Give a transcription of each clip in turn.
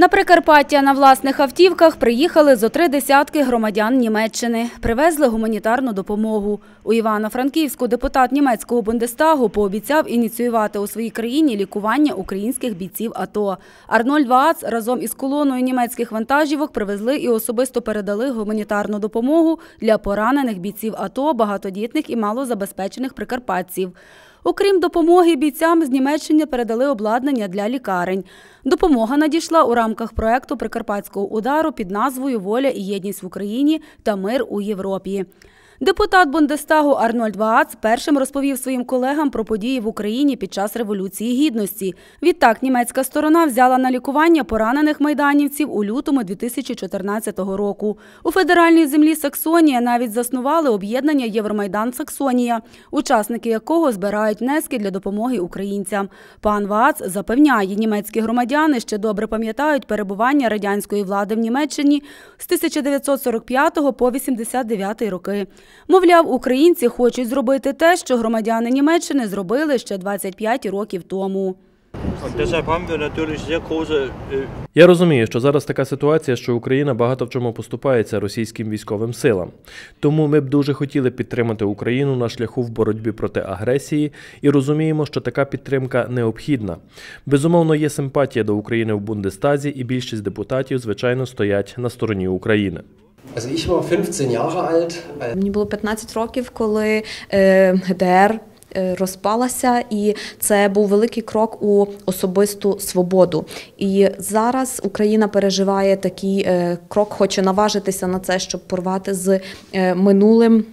На Прикарпаття на власних автівках приїхали зо три десятки громадян Німеччини. Привезли гуманітарну допомогу. У Івано-Франківську депутат німецького Бундестагу пообіцяв ініціювати у своїй країні лікування українських бійців АТО. Арнольд Ваац разом із колоною німецьких вантажівок привезли і особисто передали гуманітарну допомогу для поранених бійців АТО, багатодітних і малозабезпечених прикарпатців. Окрім допомоги бійцям з Німеччини передали обладнання для лікарень. Допомога надійшла у рамках проекту Прикарпатського удару під назвою Воля і єдність в Україні та мир у Європі. Депутат Бундестагу Арнольд Ваац першим розповів своїм колегам про події в Україні під час Революції Гідності. Відтак німецька сторона взяла на лікування поранених майданівців у лютому 2014 року. У федеральній землі Саксонія навіть заснували об'єднання Євромайдан Саксонія, учасники якого збирають внески для допомоги українцям. Пан Ваац запевняє, німецькі громадяни ще добре пам'ятають перебування радянської влади в Німеччині з 1945 по 89 роки. Мовляв, українці хочуть зробити те, що громадяни Німеччини зробили ще 25 років тому. Äh, Я розумію, що зараз така ситуація, що Україна багато в чому поступається російським військовим силам. Тому ми б дуже хотіли підтримати Україну на шляху в боротьбі проти агресії і розуміємо, що така підтримка необхідна. Безумовно, є симпатія до України в Бундестазі, і більшість депутатів, звичайно, стоять на стороні України. Also ich war 15 Jahre alt, Мені було 15 років, коли е, ГДР е, розпалася, і це був великий крок у особисту свободу. І зараз Україна переживає такий е, крок, хоче наважитися на це, щоб порвати з минулим.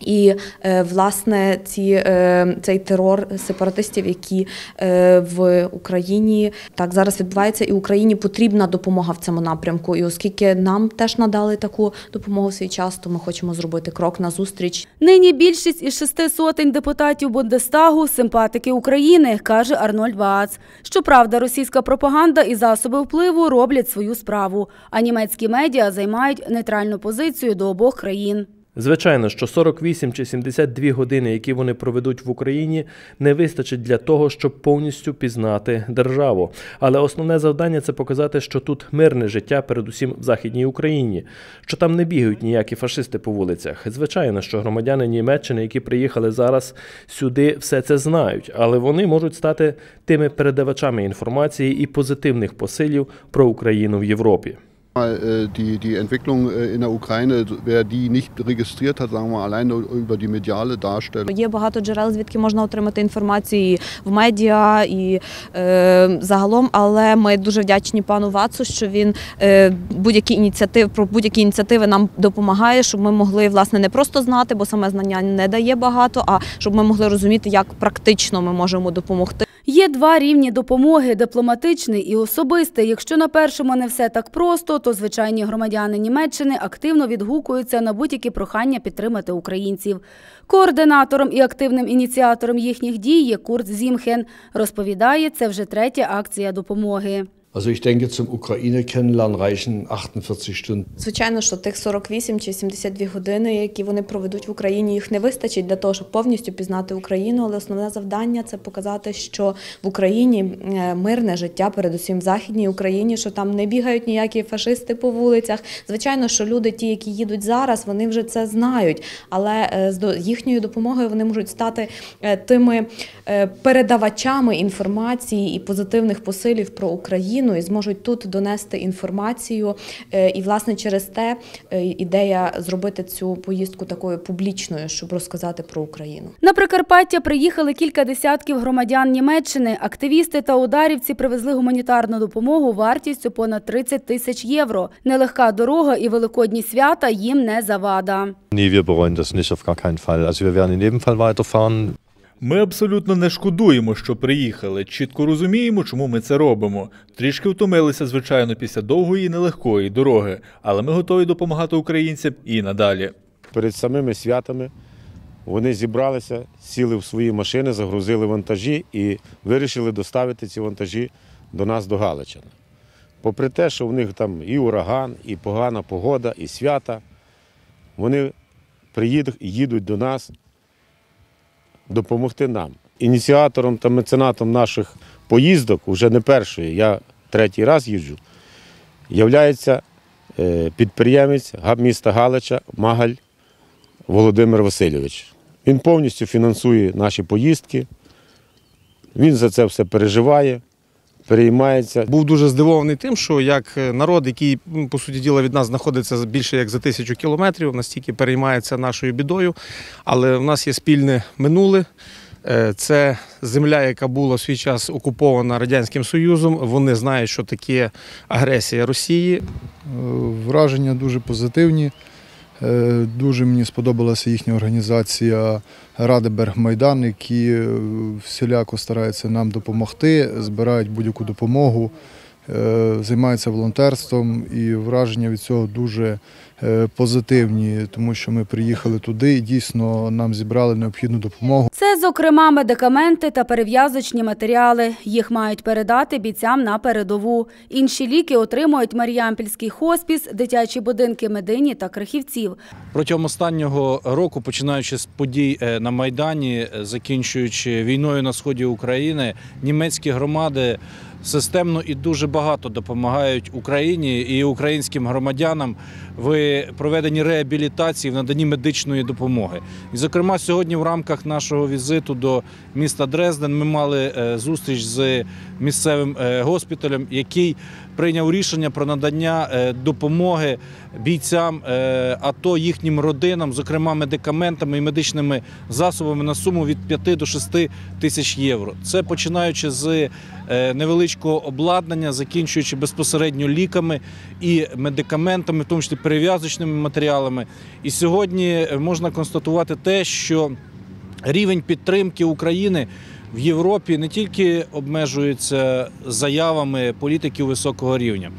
І е, власне ці, е, цей терор сепаратистів, які е, в Україні так зараз відбувається, і Україні потрібна допомога в цьому напрямку. І оскільки нам теж надали таку допомогу в свій час, то ми хочемо зробити крок назустріч Нині більшість із шести сотень депутатів Бундестагу – симпатики України, каже Арнольд Ваац. Щоправда, російська пропаганда і засоби впливу роблять свою справу, а німецькі медіа займають нейтральну позицію до обох країн. Звичайно, що 48 чи 72 години, які вони проведуть в Україні, не вистачить для того, щоб повністю пізнати державу. Але основне завдання це показати, що тут мирне життя, передусім в Західній Україні, що там не бігають ніякі фашисти по вулицях. Звичайно, що громадяни Німеччини, які приїхали зараз сюди, все це знають, але вони можуть стати тими передавачами інформації і позитивних посилів про Україну в Європі. Äh, Die, die Entwicklung äh, in der Ukraine, wer die nicht registriert hat, sagen wir alleine über die mediale Darstellung. Є багато джерел, звідки можна отримати інформацію в медіа, і е, загалом. Але ми дуже вдячні пану Вацу, що він е, будь-які ініціативи про будь-які ініціативи нам допомагає, щоб ми могли власне не просто знати, бо саме знання не дає багато, а щоб ми могли розуміти, як практично ми можемо допомогти. Є два рівні допомоги – дипломатичний і особистий. Якщо на першому не все так просто, то звичайні громадяни Німеччини активно відгукуються на будь-які прохання підтримати українців. Координатором і активним ініціатором їхніх дій є Курт Зімхен. Розповідає, це вже третя акція допомоги. Also ich denke, zum Ukraine-Kennenlernen reichen 48 Stunden. Звичайно, що тих 48 чи 72 години, які вони проведуть в Україні, їх не вистачить для того, щоб повністю пізнати Україну. Але основне завдання це показати, що в Україні е, мирне життя, передусім в західній Україні, що там не бігають ніякі фашисти по вулицях. Звичайно, що люди, ті, які їдуть зараз, вони вже це знають. Але е, з їхньою допомогою вони можуть стати е, тими передавачами інформації і позитивних посилів про Україну і зможуть тут донести інформацію. Е, І, власне, через те е, ідея зробити цю поїздку такою публічною, щоб розказати про Україну. На Прикарпаття приїхали кілька десятків громадян Німеччини. Активісти та ударівці привезли гуманітарну допомогу вартістю понад 30 тисяч євро. Нелегка дорога і великодні свята їм не завада. Nee, wir bereuen das nicht, auf gar keinen Fall. Also wir werden in jedem Fall weiterfahren. Ми абсолютно не шкодуємо, що приїхали. Чітко розуміємо, чому ми це робимо. Трішки втомилися, звичайно, після довгої і нелегкої дороги, але ми готові допомагати українцям і надалі. перед самими святами вони зібралися, сіли в свої машини, загрузили вантажі і вирішили доставити ці вантажі до нас до Галичина. Попри те, що в них там і ураган, і погана погода, і свята, вони приїдуть їдуть до нас допомогти нам. Ініціатором та меценатом наших поїздок, уже не першої, я третій раз їжджу, являється е, підприємець міста Галича Магаль Володимир Васильович. Він повністю фінансує наші поїздки, він за це все переживає, переймається. Був дуже здивований тим, що як народ, який по суті діла від нас знаходиться більше як за тисячу кілометрів, настільки переймається нашою бідою. Але в нас є спільне минуле. Е, Це земля, яка була в свій час окупована Радянським Союзом. Вони знають, що таке агресія Росії. Е, Враження дуже позитивні. Е, Дуже мені сподобалася їхня організація Радеберг Майдан, які е, всіляко стараються нам допомогти, збирають будь-яку допомогу, е, займаються волонтерством, і враження від цього дуже позитивні, тому що ми приїхали туди і дійсно нам зібрали необхідну допомогу. Це, зокрема, медикаменти та перев'язочні матеріали. Їх мають передати бійцям на передову. Інші ліки отримують Маріампільський хоспіс, дитячі будинки Медині та Крихівців. Протягом останнього року, починаючи з подій е, на Майдані, е, закінчуючи війною на сході України, німецькі громади системно і дуже багато допомагають Україні і українським громадянам в проведенні реабілітації, в наданні медичної допомоги. І, зокрема, сьогодні в рамках нашого візиту до міста Дрезден ми мали е, зустріч з місцевим е, госпіталем, який прийняв рішення про надання е, допомоги бійцям АТО їхнім родинам, зокрема медикаментами і медичними засобами на суму від 5 до 6 тисяч євро. Це починаючи з невеличкого обладнання, закінчуючи безпосередньо ліками і медикаментами, в тому числі перев'язочними матеріалами. І сьогодні можна констатувати те, що рівень підтримки України в Європі не тільки обмежується заявами політиків високого рівня.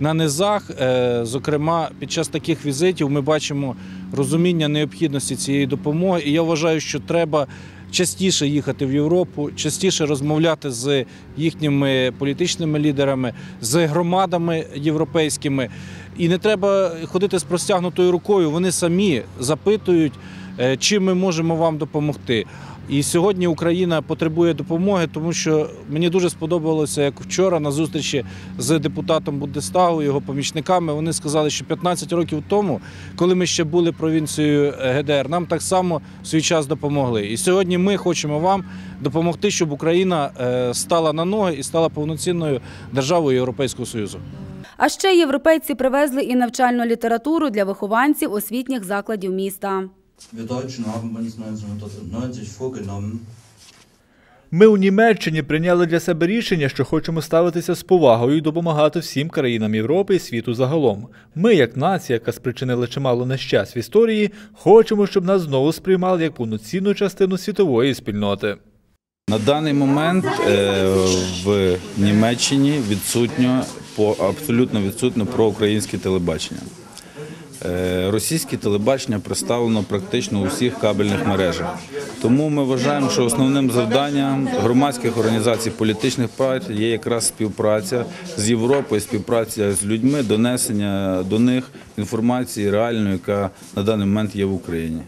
На низах, е, зокрема, під час таких візитів ми бачимо розуміння необхідності цієї допомоги. І я вважаю, що треба частіше їхати в Європу, частіше розмовляти з їхніми політичними лідерами, з громадами європейськими. І не треба ходити з простягнутою рукою. Вони самі запитують, е, чим ми можемо вам допомогти. І сьогодні Україна потребує допомоги, тому що мені дуже сподобалося, як вчора на зустрічі з депутатом Бундестагу, його помічниками. Вони сказали, що 15 років тому, коли ми ще були провінцією ГДР, нам так само в свій час допомогли. І сьогодні ми хочемо вам допомогти, щоб Україна е, стала на ноги і стала повноцінною державою Європейського Союзу. А ще європейці привезли і навчальну літературу для вихованців освітніх закладів міста. Wir Deutschen haben uns 1990 vorgenommen, Ми у Німеччині прийняли для себе рішення, що хочемо ставитися з повагою і допомагати всім країнам Європи і світу загалом. Ми, як нація, яка спричинила чимало нещасть в історії, хочемо, щоб нас знову сприймали як повноцінну частину світової спільноти. На даний момент е, в Німеччині відсутньо по абсолютно відсутньо проукраїнське телебачення. Е, Російське телебачення представлено практично у всіх кабельних мережах. Тому ми вважаємо, що основним завданням громадських організацій політичних партій є якраз співпраця з Європою, співпраця з людьми, донесення до них інформації реальної, яка на даний момент є в Україні.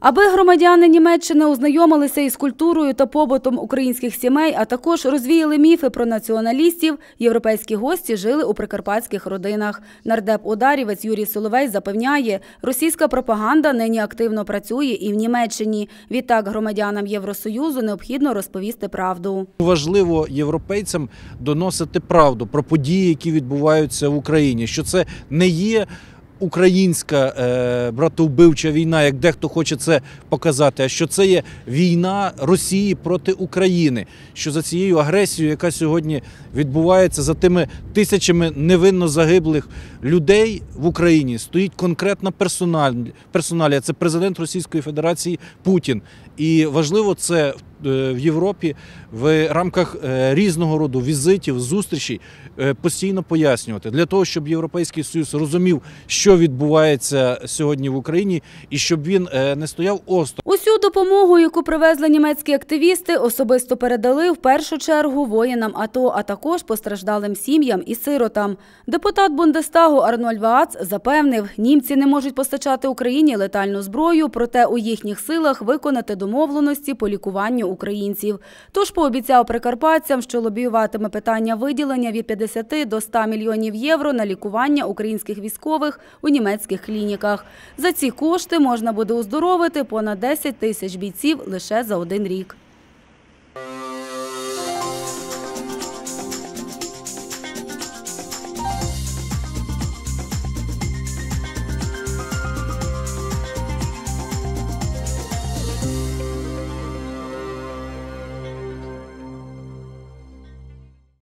Аби громадяни Німеччини ознайомилися із культурою та побутом українських сімей, а також розвіяли міфи про націоналістів, європейські гості жили у прикарпатських родинах. Нардеп ударівець Юрій Соловей запевняє, російська пропаганда нині активно працює і в Німеччині. Відтак громадянам Євросоюзу необхідно розповісти правду. Важливо європейцям доносити правду про події, які відбуваються в Україні, що це не є. Українська е, братовбивча війна, як дехто хоче це показати, а що це є війна Росії проти України, що за цією агресією, яка сьогодні відбувається за тими тисячами невинно загиблих людей в Україні, стоїть конкретна персоналія. Це президент Російської Федерації Путін. І важливо це е, в Європі в рамках е, різного роду візитів, зустрічей е, постійно пояснювати для того, щоб Європейський Союз розумів, що відбувається сьогодні в Україні, і щоб він не стояв осторонь. Усю допомогу, яку привезли німецькі активісти, особисто передали в першу чергу воїнам АТО, а також постраждалим сім'ям і сиротам. Депутат Бундестагу Арнольд Ваац запевнив, німці не можуть постачати Україні летальну зброю, проте у їхніх силах виконати домовленості домовленості по лікуванню українців. Тож пообіцяв прикарпатцям, що лобіюватиме питання виділення від 50 до 100 мільйонів євро на лікування українських військових у німецьких клініках. За ці кошти можна буде оздоровити понад 10 тисяч бійців лише за один рік.